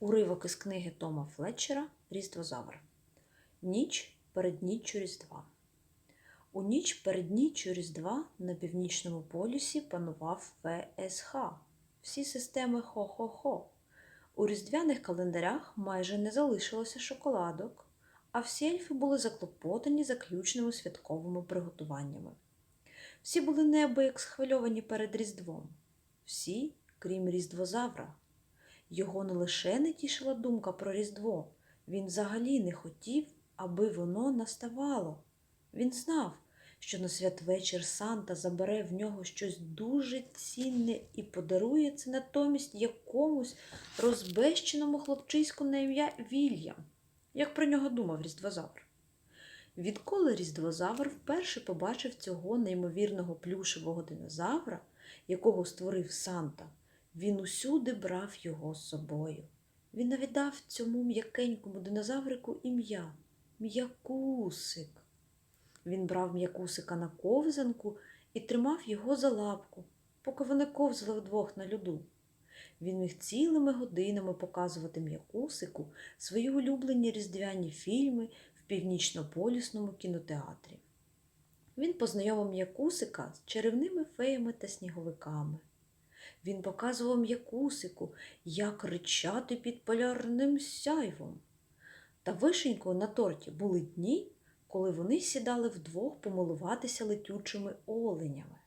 Уривок із книги Тома Флетчера Різдвозавр. Ніч перед ніччю Різдва. У ніч перед ніччю Різдва на північному полюсі панував ВСХ. Всі системи хо-хо-хо. У різдвяних календарях майже не залишилося шоколадок, а всі ельфи були заклопотані заключними святковими приготуваннями. Всі були неабияк схвильовані перед Різдвом. Всі, крім Різдвозавра. Його не лише не тішила думка про Різдво, він взагалі не хотів, аби воно наставало. Він знав, що на святвечір Санта забере в нього щось дуже цінне і подарує це натомість якомусь розбещеному хлопчиську на ім'я Вільям, як про нього думав Різдвозавр. Відколи Різдвозавр вперше побачив цього неймовірного плюшевого динозавра, якого створив Санта, він усюди брав його з собою. Він навіть дав цьому м'якенькому динозаврику ім'я М'якусик. Він брав м'якусика на ковзанку і тримав його за лапку, поки вони ковзали вдвох на льоду. Він міг цілими годинами показувати м'якусику свої улюблені різдвяні фільми в північнополісному кінотеатрі. Він познайомив м'якусика з чарівними феями та сніговиками. Він показував м'якусику, як ричати під полярним сяйвом. Та вишенькою на торті були дні, коли вони сідали вдвох помилуватися летючими оленями.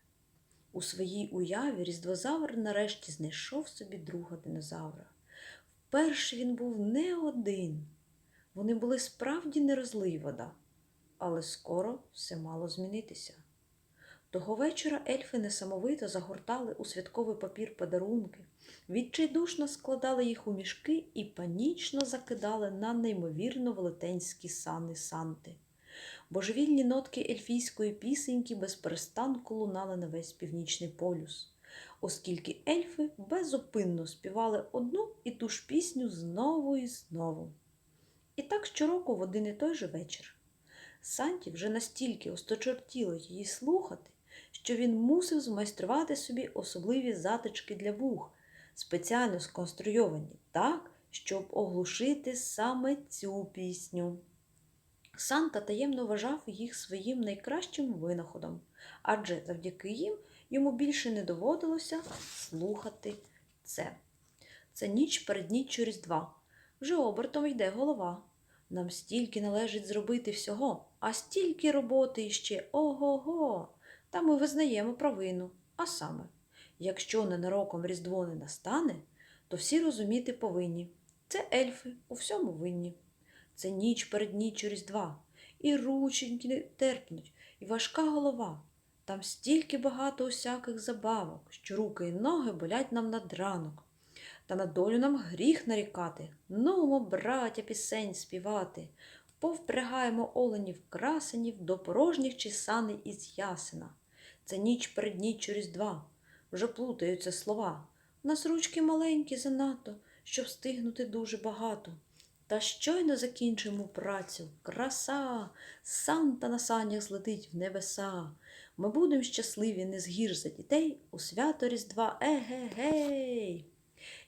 У своїй уяві різдвозавр нарешті знайшов собі друга динозавра. Вперше він був не один. Вони були справді не розлий вода, але скоро все мало змінитися. Того вечора ельфи несамовито загортали у святковий папір подарунки, відчайдушно складали їх у мішки і панічно закидали на неймовірно велетенські сани Санти. Божевільні нотки ельфійської пісеньки без перестанку лунали на весь північний полюс, оскільки ельфи безупинно співали одну і ту ж пісню знову і знову. І так щороку в один і той же вечір. Санті вже настільки осточортіло її слухати, що він мусив змайструвати собі особливі затички для вух, спеціально сконструйовані так, щоб оглушити саме цю пісню. Санта таємно вважав їх своїм найкращим винаходом, адже завдяки їм йому більше не доводилося слухати це. Це ніч перед ніччю Різдва. Вже обертом йде голова. Нам стільки належить зробити всього, а стільки роботи іще ого-го. Та ми визнаємо провину. А саме, якщо ненароком Різдво не настане, то всі розуміти повинні. Це ельфи у всьому винні. Це ніч перед ніччю Різдва, і рученьки терпнуть, і важка голова. Там стільки багато усяких забавок, що руки і ноги болять нам над ранок. Та на долю нам гріх нарікати, нумо, браття, пісень співати, повпрягаємо оленів красенів до порожніх чесани із ясена. Це ніч перед ніччю Різдва, вже плутаються слова. У нас ручки маленькі занадто, щоб встигнути дуже багато. Та щойно закінчимо працю. Краса, Санта на санях злетить в небеса. Ми будемо щасливі не згір за дітей у свято Різдва. Еге-гей!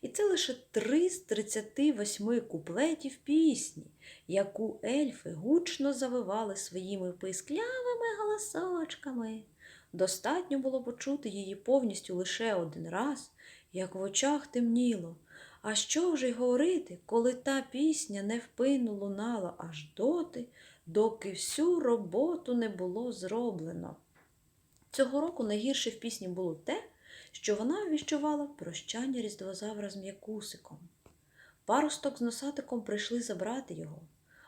І це лише три з 38 куплетів пісні, яку ельфи гучно завивали своїми писклявими голосочками. Достатньо було почути її повністю лише один раз, як в очах темніло. А що вже й говорити, коли та пісня невпинно лунала аж доти, доки всю роботу не було зроблено. Цього року найгірше в пісні було те, що вона віщувала прощання різдвозавра з м'якусиком. Паросток з носатиком прийшли забрати його,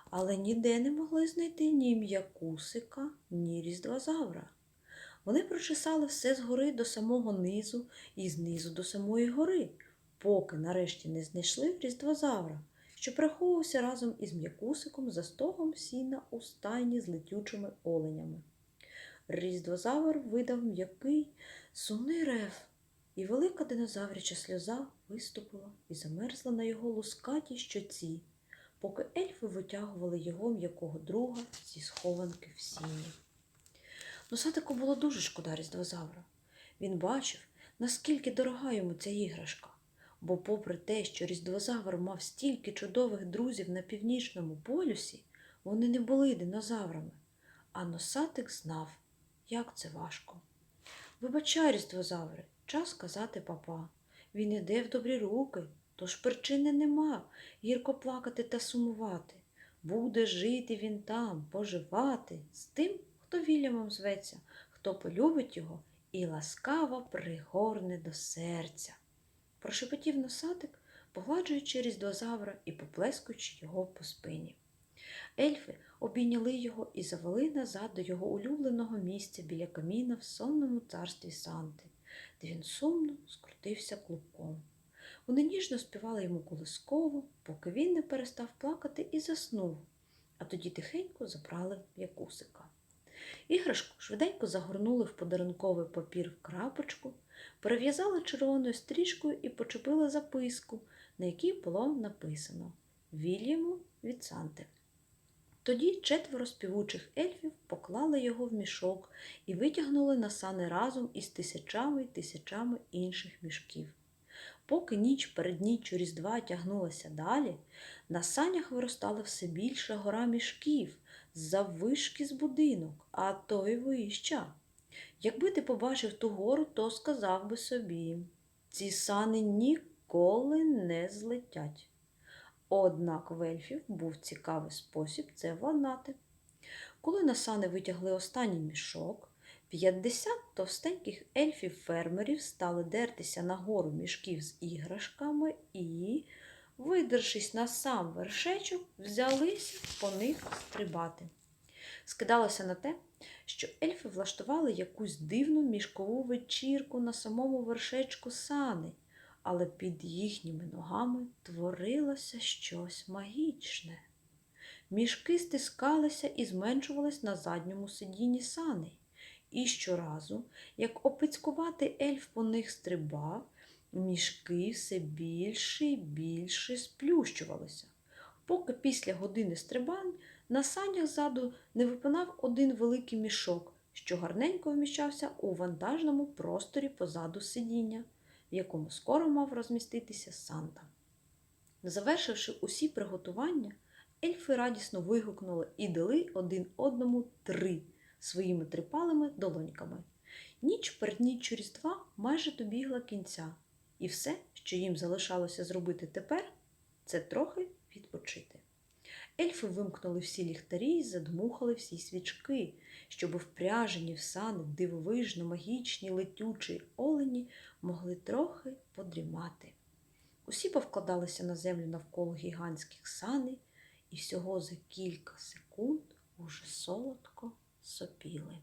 але ніде не могли знайти ні м'якусика, ні різдвозавра. Вони прочесали все згори до самого низу і знизу до самої гори, поки нарешті не знайшли різдвозавра, що приховувався разом із м'якусиком за стогом сіна у стайні з летючими оленями. Різдвозавр видав м'який, сумний рев, і велика динозавряча сльоза виступила і замерзла на його лускатій щоці, поки ельфи витягували його м'якого друга зі схованки в сіні. Носатику було дуже шкода різдвозавра. Він бачив, наскільки дорога йому ця іграшка, Бо, попри те, що різдвозавр мав стільки чудових друзів на північному полюсі, вони не були динозаврами, а носатик знав, як це важко. Вибачай, різдвозаври, час казати папа. Він іде в добрі руки, тож причини нема гірко плакати та сумувати. Буде жити він там, поживати з тим, хто Вільямом зветься, хто полюбить його і ласкаво пригорне до серця. Прошепотів носатик, погладжуючи різдвозавра і поплескуючи його по спині. Ельфи обійняли його і завели назад до його улюбленого місця біля каміна в сонному царстві Санти, де він сумно скрутився клубком. Вони ніжно співали йому колисково, поки він не перестав плакати і заснув, а тоді тихенько забрали якусика. Іграшку швиденько загорнули в подарунковий папір в крапочку, перев'язали червоною стрічкою і почепили записку, на якій було написано Вільяму від Санти. Тоді четверо співучих ельфів поклали його в мішок і витягнули на сани разом із тисячами й тисячами інших мішків. Поки ніч перед ніччю Різдва тягнулася далі, на санях виростала все більша гора мішків заввишки з будинок, а то й вища. Якби ти побачив ту гору, то сказав би собі ці сани ніколи не злетять. Однак в ельфів був цікавий спосіб це владнати. Коли на сани витягли останній мішок, 50 товстеньких ельфів-фермерів стали дертися на гору мішків з іграшками і, видершись на сам вершечок, взялися по них стрибати. Скидалося на те, що ельфи влаштували якусь дивну мішкову вечірку на самому вершечку сани, але під їхніми ногами творилося щось магічне. Мішки стискалися і зменшувались на задньому сидінні сани. І щоразу, як опицькуватий ельф по них стрибав, мішки все більше і більше сплющувалися, поки після години стрибань на санях ззаду не випинав один великий мішок, що гарненько вміщався у вантажному просторі позаду сидіння, в якому скоро мав розміститися Санта. Завершивши усі приготування, ельфи радісно вигукнули і дали один одному три своїми трипалими долоньками. Ніч перед ніччю Різдва майже добігла кінця, і все, що їм залишалося зробити тепер, це трохи відпочити. Ельфи вимкнули всі ліхтарі і задмухали всі свічки, щоб впряжені в сани дивовижно магічні летючі олені могли трохи подрімати. Усі повкладалися на землю навколо гігантських саней і всього за кілька секунд уже солодко сопіли.